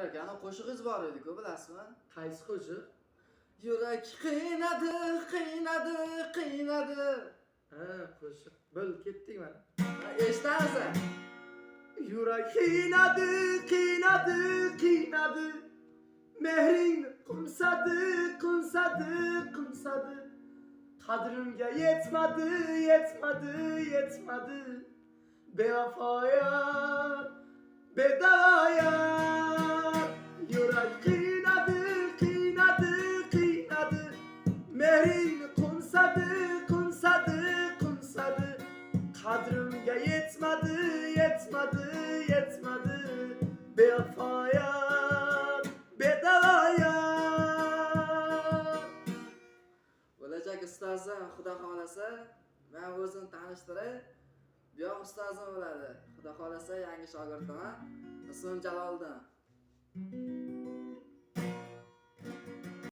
Jamir akani qo'shig'ingiz bor edi-ku, bilasizmi? Qaysi qo'shiq? Yurak qiynadi, qiynadi, qiynadi. Ha, qo'shiq. Bo'l, ketdik mana. Eshitamisan? Yurak qiynadı, qiynadı, qiynadı. Mehrin qumsadı, qumsadı, qumsadı. Qadrimga yetmadi, yetmadi, yetmadi. Bevafoya, bedavaya. Kadrimga yetmedi, yetmedi, yetmedi Bevafaya, bedavaya Bo'lajak ustozim xudo xolasa men o'zini tanishtiray. Bu yoq ustozim bo'ladi. Xudo xolasa yangi shogirdim. Ismim Jaloliddin.